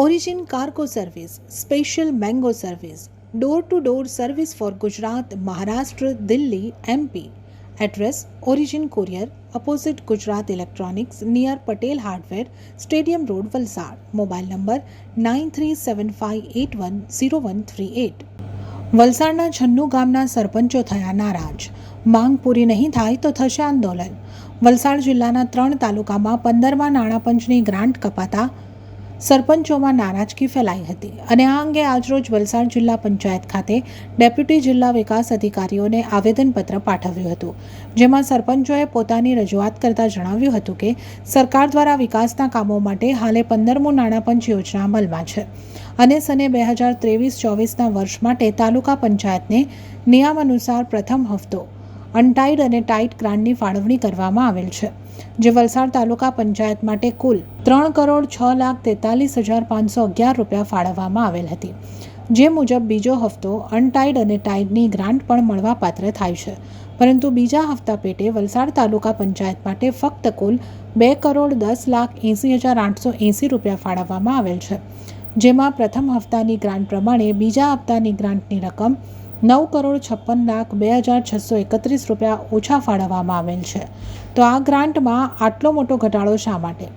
Origin Cargo Service, Special Mango Service, Door to Door Service for Gujarat, Maharashtra, Delhi, MP. Address Origin Courier, opposite Gujarat Electronics, near Patel Hardware, Stadium Road, Valsad. Mobile number 9375810138. વલસાડના છન્નુ ગામના સરપંચો થયા નારાજ માંગ પૂરી નહીં થાય તો થશે આંદોલન વલસાડ જિલ્લાના ત્રણ તાલુકામાં પંદરમાં નાણાં પંચની ગ્રાન્ટ કપાતા સરપંચોમાં નારાજગી ફેલાઈ હતી અને આ અંગે આજરોજ વલસાડ જિલ્લા પંચાયત ખાતે ડેપ્યુટી જિલ્લા વિકાસ અધિકારીઓને આવેદનપત્ર પાઠવ્યું હતું, જેમાં સરપંચોએ પોતાની રજૂઆત કરતા જણાવ્યું હતું કે સરકાર દ્વારા વિકાસના કામો માટે હાલે પંદરમું નાણાપંચ યોજના અમલમાં છે અને સને બે હજાર ત્રેવીસ ચોવીસના વર્ષ માટે તાલુકા પંચાયતને નિયમ અનુસાર પ્રથમ હપ્તો અનટાઈડ અને ટાઈટ ગ્રાન્ટની ફાળવણી કરવામાં આવેલ છે, જે વલસાડ તાલુકા પંચાયત માટે કુલ ત્રણ કરોડ છ લાખ તેતાલીસ હજાર પાંચસો અગિયાર રૂપિયા ફાળવવામાં આવેલ હતી. જે મુજબ બીજો હપ્તો અનટાઈડ અને ટાઈડની ગ્રાન્ટ પણ મળવાપાત્ર થાય છે, પરંતુ બીજા હપ્તા પેટે વલસાડ તાલુકા પંચાયત માટે ફક્ત કુલ બે કરોડ દસ લાખ એંસી હજાર આઠસો એંસી રૂપિયા ફાળવવામાં આવેલ છે, જેમાં પ્રથમ હપ્તાની ગ્રાન્ટ પ્રમાણે બીજા હપ્તાની ગ્રાન્ટની રકમ નવ કરોડ છપ્પન લાખ બે હજાર છસો એકત્રીસ રૂપિયા ઓછા ફાળવવામાં આવેલ છે. તો આ ગ્રાન્ટમાં આટલો મોટો ઘટાડો શા માટે?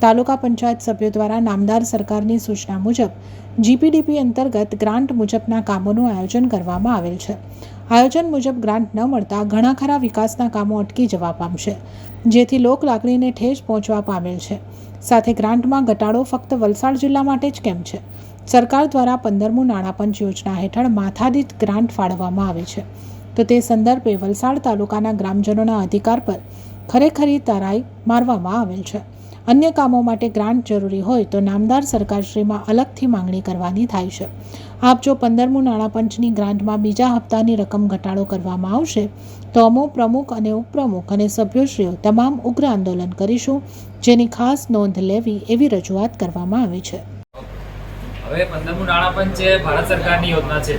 તાલુકા પંચાયત સભ્યો દ્વારા નામદાર સરકારની સૂચના મુજબ જીપીડીપી અંતર્ગત ગ્રાન્ટ મુજબના કામોનું આયોજન કરવામાં આવેલ છે. આયોજન મુજબ ગ્રાન્ટ ન મળતા ઘણા ખરા વિકાસના કામો અટકી જવા પામશે, જેથી લોક લાગણીને ઠેસ પહોંચવા પામેલ છે. સાથે ગ્રાન્ટમાં ઘટાડો ફક્ત વલસાડ જિલ્લા માટે જ કેમ છે? સરકાર દ્વારા પંદરમું નાણાં પંચ યોજના હેઠળ માથાદીઠ ગ્રાન્ટ ફાળવવામાં આવે છે. તો તે સંદર્ભે વલસાડ તાલુકાના ગ્રામજનોના અધિકાર પર ખરેખરી તરાઈ મારવામાં આવેલ છે. અન્ય કામો માટે ગ્રાન્ટ જરૂરી હોય તો નામદાર સરકારશ્રીમાં અલગથી માંગણી કરવાની થાય છે. આપ જો પંદરમું નાણાપંચની ગ્રાન્ટમાં બીજા હપ્તાની રકમ ઘટાડો કરવામાં આવશે, તો અમો પ્રમુખ અને ઉપપ્રમુખ અને સભ્યોશ્રીઓ તમામ ઉગ્ર આંદોલન કરીશું, જેની ખાસ નોંધ લેવી એવી રજૂઆત કરવામાં આવી છે. હવે પંદરમું નાણાં પંચ એ ભારત સરકારની યોજના છે.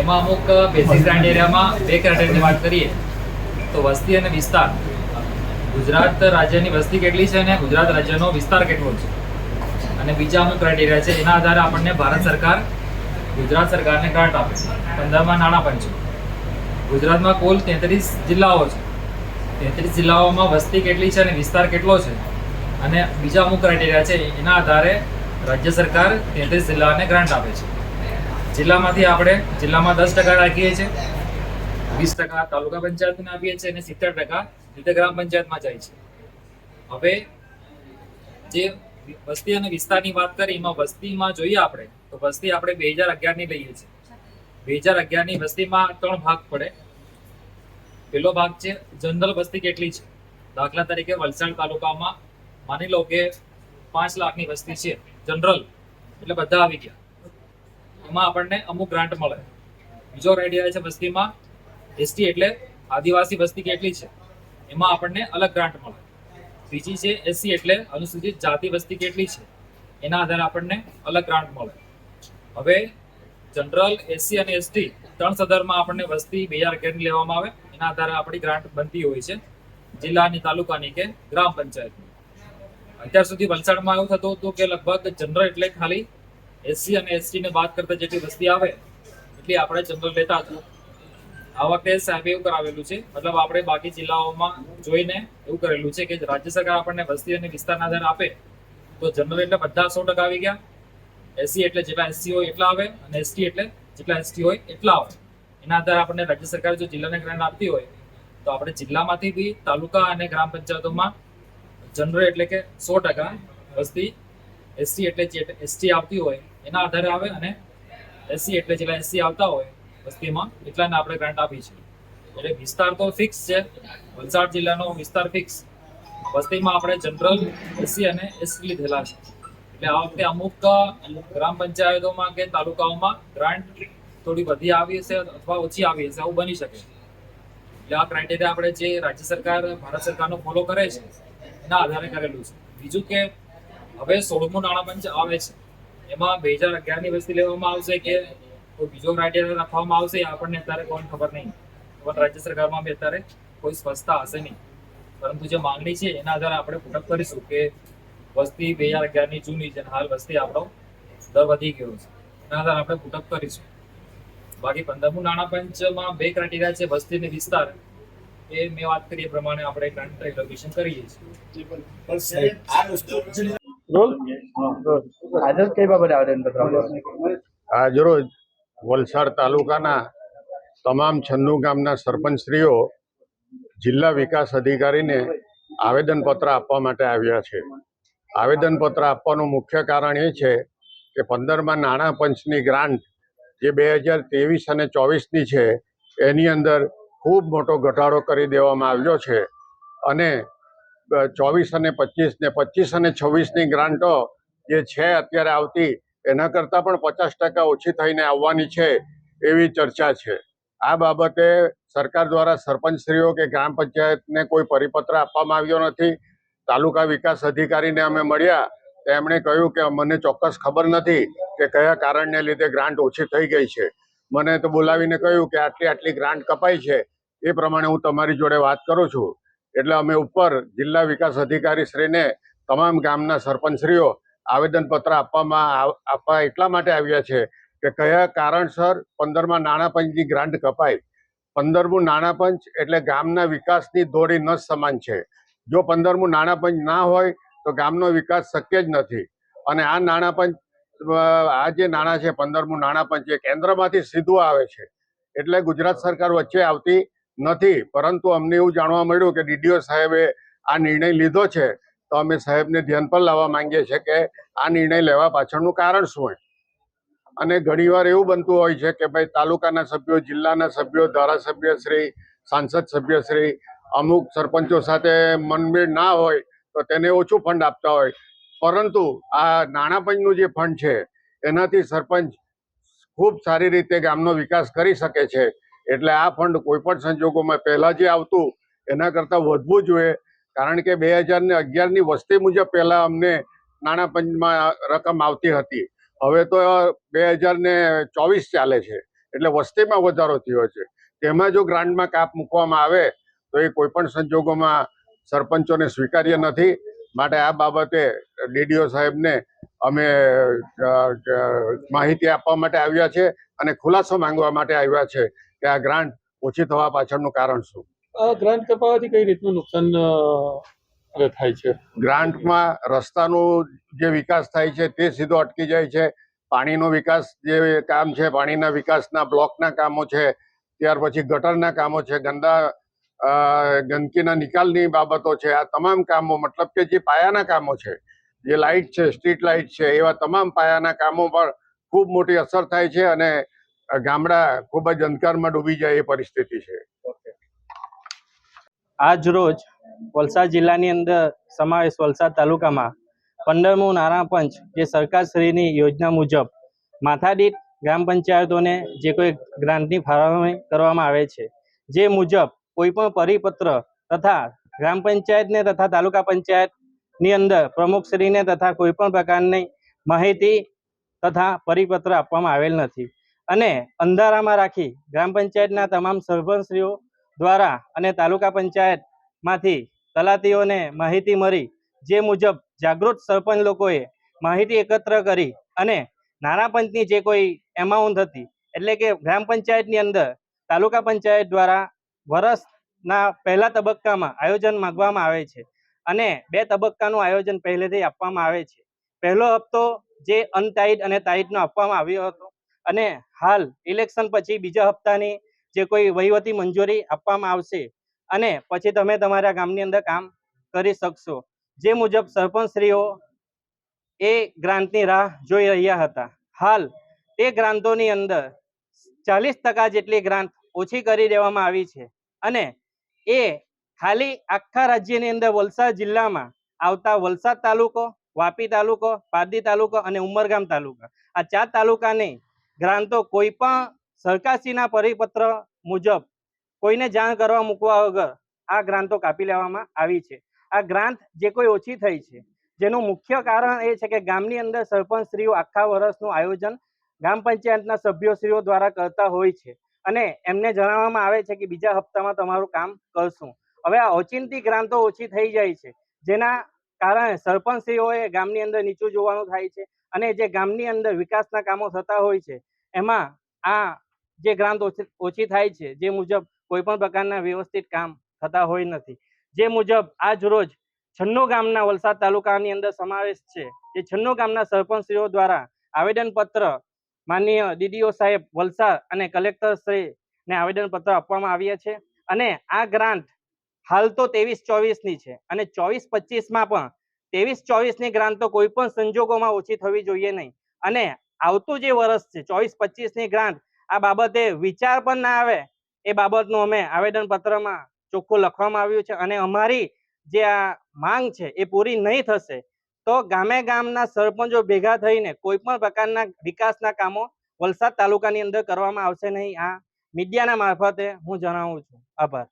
એમાં અમુક બેઝિક ક્રાઇટેરિયામાં બે ક્રાઇટેરિયાની વાત કરીએ તો વસ્તી અને વિસ્તાર. ગુજરાત રાજ્યની વસ્તી કેટલી છે અને ગુજરાત રાજ્યનો વિસ્તાર કેટલો છે? અને બીજા અમુક ક્રાઇટેરિયા છે, એના આધારે આપણને ભારત સરકાર ગુજરાત સરકારને ગ્રાન્ટ આપે છે. પંદરમાં પંચ. ગુજરાતમાં કુલ તેત્રીસ જિલ્લાઓ છે. તેત્રીસ જિલ્લાઓમાં વસ્તી કેટલી છે અને વિસ્તાર કેટલો છે? અને બીજા અમુક ક્રાઇટેરિયા છે, એના આધારે રાજ્ય સરકાર તેત્રીસ જિલ્લાને ગ્રાન્ટ આપે છે. જિલ્લામાંથી આપણે જિલ્લામાં દસ ટકા રાખીએ છીએ, વીસ ટકા તાલુકા પંચાયતને આપીએ છીએ અને સિત્તેર ટકા રીતે ગ્રામ પંચાયતમાં જાય છે. હવે જે વસ્તી અને વિસ્તારની વાત કરી એમાં વસ્તીમાં જોઈએ આપણે, તો વસ્તી આપણે બે હજાર અગિયારની લઈએ છીએ. બે હજાર અગિયારની વસ્તીમાં ત્રણ ભાગ પડે. પેલો ભાગ છે, જનરલ વસ્તી કેટલી છે? દાખલા તરીકે વલસાડ તાલુકામાં માની લો કે પાંચ લાખની વસ્તી છે. જનરલ એટલે બધા આવી ગયા. એમાં આપણને અમુક ગ્રાન્ટ મળે. બીજો ક્રાઇટેરિયા છે વસ્તીમાં એસટી એટલે આદિવાસી વસ્તી કેટલી છે? એમાં આપણને અલગ ગ્રાન્ટ મળે. બીજી છે એસસી એટલે અનુસૂચિત જાતિ વસ્તી કેટલી છે? એના આધારે આપણને અલગ ગ્રાન્ટ મળે. હવે જનરલ એસસી અને એસટી ત્રણ સદરમાં આપણને વસ્તી બે હજાર લેવામાં આવે. એના આધારે આપણી ગ્રાન્ટ બનતી હોય છે. જિલ્લાની, તાલુકાની કે ગ્રામ પંચાયતની. અત્યાર સુધી વલસાડમાં એવું થતું હતું કે લગભગ જનરલ એટલે ખાલી એસસી અને એસટી ને બાદ કરતા જેટલી વસ્તી આવે, એટલી આપણે જનરલ લેતા હતા. આ વખતે સાહેબે એવું કરાવેલું છે, મતલબ આપણે બાકી જિલ્લાઓમાં જોઈને એવું કરેલું છે કે રાજ્ય સરકાર આપણને વસ્તી અને વિસ્તારના આધારે આપે, તો જનરલ એટલે બધા સો ટકા આવી ગયા. એસસી એટલે જેટલા એસસી હોય એટલા આવે અને એસટી એટલે જેટલા એસટી હોય એટલા આવે. એના આધારે આપણને રાજ્ય સરકાર જો જિલ્લાને ગ્રાન્ટ આપતી હોય, તો આપણે જિલ્લામાંથી બી તાલુકા અને ગ્રામ પંચાયતોમાં જનરલ એટલે કે સો ટકા વસ્તી એસટી એટલે જે એસટી આવતી હોય, એના આધારે આવે અને એસસી એટલે જેટલા એસસી આવતા હોય, વસ્તીમાં એટલાને આપણે ગ્રાન્ટ આપી છે. એટલે વિસ્તાર તો ફિક્સ છે. વલસાડ જિલ્લાનો વિસ્તાર ફિક્સ વસ્તીમાં આપણે જનરલ એસસી અને એસટી લીધેલા છે. એટલે આ વખતે અમુક ગ્રામ પંચાયતોમાં કે તાલુકાઓમાં ગ્રાન્ટ થોડી વધી આવી હશે અથવા ઓછી આવી હશે, આવું બની શકે. એટલે આ ક્રાઇટેરિયા આપણે જે રાજ્ય સરકાર, ભારત સરકારનો ફોલો કરે છે એના આધારે કરેલું છે. બીજું કે હવે સોળમું નાણાં પંચ આવે છે. એમાં બે હજાર અગિયારની વસ્તી લેવામાં આવશે કે કોઈ બીજો ક્રાઇટેરિયા રાખવામાં આવશે આપણને અત્યારે કોણ ખબર નહીં. પણ રાજ્ય સરકારમાં બી અત્યારે કોઈ સ્પષ્ટતા હશે નહીં. પરંતુ જે માંગણી છે એના આધારે આપણે પૂરક કરીશું કે વસ્તી બે હજાર અગિયારની જૂની છે હાલ વસ્તી આપણો દર વધી ગયો છે. એના આધારે આપણે પૂરક કરીશું. બાકી પંદરમું નાણાં પંચમાં બે ક્રાઇટેરિયા છે વસ્તી અને વિસ્તાર. એ મેં વાત કરી એ પ્રમાણે આપણે ગ્રાન્ટ એલોકેશન કરીએ છીએ. રોલ આજે કઈ બાબતે આવેદનપત્ર આપ્યું આજરોજ વલસાડ તાલુકાના તમામ છન્નુ ગામના સરપંચશ્રીઓ જિલ્લા વિકાસ અધિકારીને આવેદનપત્ર આપવા માટે આવ્યા છે. આવેદનપત્ર આપવાનું મુખ્ય કારણ એ છે કે પંદરમાં નાણાં પંચની ગ્રાન્ટ જે બે હજાર ત્રેવીસ અને ચોવીસની છે એની અંદર ખૂબ મોટો ઘટાડો કરી દેવામાં આવ્યો છે. અને ચોવીસ અને પચીસ ને પચીસ અને છવ્વીસની ગ્રાન્ટો જે છે અત્યારે આવતી, એના કરતાં પણ પચાસ ટકા ઓછી થઈને આવવાની છે એવી ચર્ચા છે. આ બાબતે સરકાર દ્વારા સરપંચશ્રીઓ કે ગ્રામ પંચાયતને કોઈ પરિપત્ર આપવામાં આવ્યો નથી. તાલુકા વિકાસ અધિકારીને અમે મળ્યા. તેમણે કહ્યું કે મને ચોક્કસ ખબર નથી કે કયા કારણને લીધે ગ્રાન્ટ ઓછી થઈ ગઈ છે. મને તો બોલાવીને કહ્યું કે આટલી આટલી ગ્રાન્ટ કપાઈ છે. એ પ્રમાણે હું તમારી જોડે વાત કરું છું. એટલે અમે ઉપર જિલ્લા વિકાસ અધિકારી શ્રીને તમામ ગામના સરપંચશ્રીઓ આવેદનપત્ર આપવામાં આપવા એટલા માટે આવ્યા છે કે કયા કારણસર પંદરમાં નાણાં પંચની ગ્રાન્ટ કપાય પંદરમું નાણાં પંચ એટલે ગામના વિકાસની દોડી ન સમાન છે. જો પંદરમું નાણાં પંચ ના હોય તો ગામનો વિકાસ શક્ય જ નથી. અને આ નાણાં પંચ આ જે નાણાં છે પંદરમું નાણાં પંચ એ કેન્દ્રમાંથી સીધું આવે છે. એટલે ગુજરાત સરકાર વચ્ચે આવતી નથી. પરંતુ અમને એવું જાણવા મળ્યું કે ડીડીઓ સાહેબે આ નિર્ણય લીધો છે, તો અમે સાહેબને ધ્યાન પર લાવવા માંગીએ છીએ કે આ નિર્ણય લેવા પાછળનું કારણ શું હોય. અને ઘણીવાર એવું બનતું હોય છે કે ભાઈ તાલુકાના સભ્યો, જિલ્લાના સભ્યો ધારાસભ્યશ્રી સાંસદ સભ્યશ્રી અમુક સરપંચો સાથે મનમેળ ના હોય તો તેને ઓછું ફંડ આપતા હોય. પરંતુ આ નાણાં પંચનું જે ફંડ છે, એનાથી સરપંચ ખૂબ સારી રીતે ગામનો વિકાસ કરી શકે છે. એટલે આ ફંડ કોઈ પણ સંજોગોમાં પહેલા જે આવતું, એના કરતાં વધવું જોઈએ. કારણ કે બે હજાર ને અગિયારની વસ્તી મુજબ પહેલા અમને નાણાં પંચમાં રકમ આવતી હતી. હવે તો બે હજાર ને ચોવીસ ચાલે છે. એટલે વસ્તીમાં વધારો થયો છે. તેમાં જો ગ્રાન્ટમાં કાપ મૂકવામાં આવે, તો એ કોઈ પણ સંજોગોમાં સરપંચોને સ્વીકાર્ય નથી. માટે આ બાબતે ડીડીઓ સાહેબને અમે માહિતી આપવા માટે આવ્યા છે અને ખુલાસો માંગવા માટે આવ્યા છે. કે આ ગ્રાન્ટ ઓછી થવા પાછળનું કારણ શું? ગ્રાન્ટ કપાવવાથી કઈ રીતનું નુકસાન થાય છે? ગ્રાન્ટમાં રસ્તાનો જે વિકાસ થાય છે તે સીધો અટકી જાય છે. પાણીનો વિકાસ જે કામ છે પાણીના વિકાસના બ્લોકના કામો છે ત્યાર પછી ગટરના કામો છે ગંદા ગંદકીના નિકાલની બાબતો છે આ તમામ કામો મતલબ કે જે પાયાના કામો છે જે લાઇટ છે સ્ટ્રીટ લાઇટ છે એવા તમામ પાયાના કામો પર ખૂબ મોટી અસર થાય છે અને ગામડા ખૂબ જ અંધકારમાં ડૂબી જાય એ પરિસ્થિતિ છે. આજ રોજ વલસાડ જિલ્લાની અંદર સમાવેશ વલસાડ તાલુકામાં પંદરમું નાણાં પંચ જે સરકારશ્રીની યોજના મુજબ માથાદીઠ ગ્રામ પંચાયતોને જે કોઈ ગ્રાન્ટની ફાળવણી કરવામાં આવે છે, જે મુજબ કોઈ પણ પરિપત્ર તથા ગ્રામ પંચાયતને તથા તાલુકા પંચાયતની અંદર પ્રમુખશ્રીને તથા કોઈપણ પ્રકારની માહિતી તથા પરિપત્ર આપવામાં આવેલ નથી. અને અંધારામાં રાખી ગ્રામ પંચાયતના તમામ સરપંચશ્રીઓ દ્વારા અને તાલુકા પંચાયતમાંથી તલાટીઓને માહિતી મળી, જે મુજબ જાગૃત સરપંચ લોકોએ માહિતી એકત્ર કરી અને નાના પંચની જે કોઈ એમાઉન્ટ હતી, એટલે કે ગ્રામ પંચાયતની અંદર તાલુકા પંચાયત દ્વારા વર્ષના પહેલા તબક્કામાં આયોજન માંગવામાં આવે છે અને બે તબક્કાનું આયોજન પહેલેથી આપવામાં આવે છે. પહેલો હપ્તો જે અનટાઈટ અને ટાઈટનો આપવામાં આવ્યો હતો અને હાલ ઇલેક્શન પછી બીજા હપ્તાની જે કોઈ વહીવટી મંજૂરી આપવામાં આવશે અને પછી તમે તમારા ગામની અંદર કામ કરી શકશો. જે મુજબ સરપંચશ્રીઓ એ ગ્રાન્ટની રાહ જોઈ રહ્યા હતા. હાલ તે ગ્રાન્ટોની અંદર ચાલીસ ટકા જેટલી ગ્રાન્ટ ઓછી કરી દેવામાં આવી છે અને એ ખાલી આખા રાજ્યની અંદર વલસાડ જિલ્લામાં આવતા વલસાડ તાલુકો, વાપી તાલુકો, પારડી તાલુકો અને ઉમરગામ તાલુકા. આ ચાર તાલુકાની ગ્રાન્ટો કોઈ પણ સરકારશ્રીના પરિપત્ર મુજબ કોઈને જાણ કરવા મૂકવા વગર આ ગ્રાન્ટો કાપી લેવામાં આવી છે. આ ગ્રાન્ટ જે કોઈ ઓછી થઈ છે. જેનું મુખ્ય કારણ એ છે કે ગામની અંદર સરપંચશ્રીઓ આખા વર્ષનું આયોજન ગ્રામ પંચાયતના સભ્યોશ્રીઓ દ્વારા કરતા હોય છે અને એમને જણાવવામાં આવે છે કે બીજા હપ્તામાં તમારું કામ કરશું. હવે આ ઓચિંતી ગ્રાન્ટો ઓછી થઈ જાય છે. જેના કારણે સરપંચશ્રીઓએ ગામની અંદર નીચું જોવાનું થાય છે. અને જે ગામની અંદર વિકાસના કામો થતા હોય છે, એમાં આ જે ગ્રાન્ટ ઓછી થાય છે, જે મુજબ કોઈ પણ પ્રકારના વ્યવસ્થિત કામ થતા હોય નથી. જે મુજબ આજ રોજ છન્નો ગામના વલસાડ તાલુકાની અંદર સમાવેશ છે જે છન્નો ગામના સરપંચશ્રીઓ દ્વારા આવેદનપત્ર માનનીય ડીડીઓ સાહેબ વલસાડ અને કલેક્ટર શ્રીને આવેદનપત્ર આપવામાં આવ્યા છે. અને આ ગ્રાન્ટ હાલ તો ત્રેવીસ ચોવીસની છે અને ચોવીસ પચીસમાં પણ ત્રેવીસ ચોવીસની ગ્રાન્ટ તો કોઈ પણ સંજોગોમાં ઓછી થવી જોઈએ નહીં. અને આવતું જે વર્ષ છે, ચોવીસ પચીસની ગ્રાન્ટ આ બાબતે વિચાર પણ ના આવે. એ બાબતનું અમે આવેદનપત્રમાં ચોખ્ખું લખવામાં આવ્યું છે અને અમારી જે આ માંગ છે એ પૂરી નહીં થશે, તો ગામે ગામના સરપંચો ભેગા થઈને કોઈ પણ પ્રકારના વિકાસના કામો વલસાડ તાલુકાની અંદર કરવામાં આવશે નહીં. આ મીડિયાના મારફતે હું જણાવું છું. આભાર.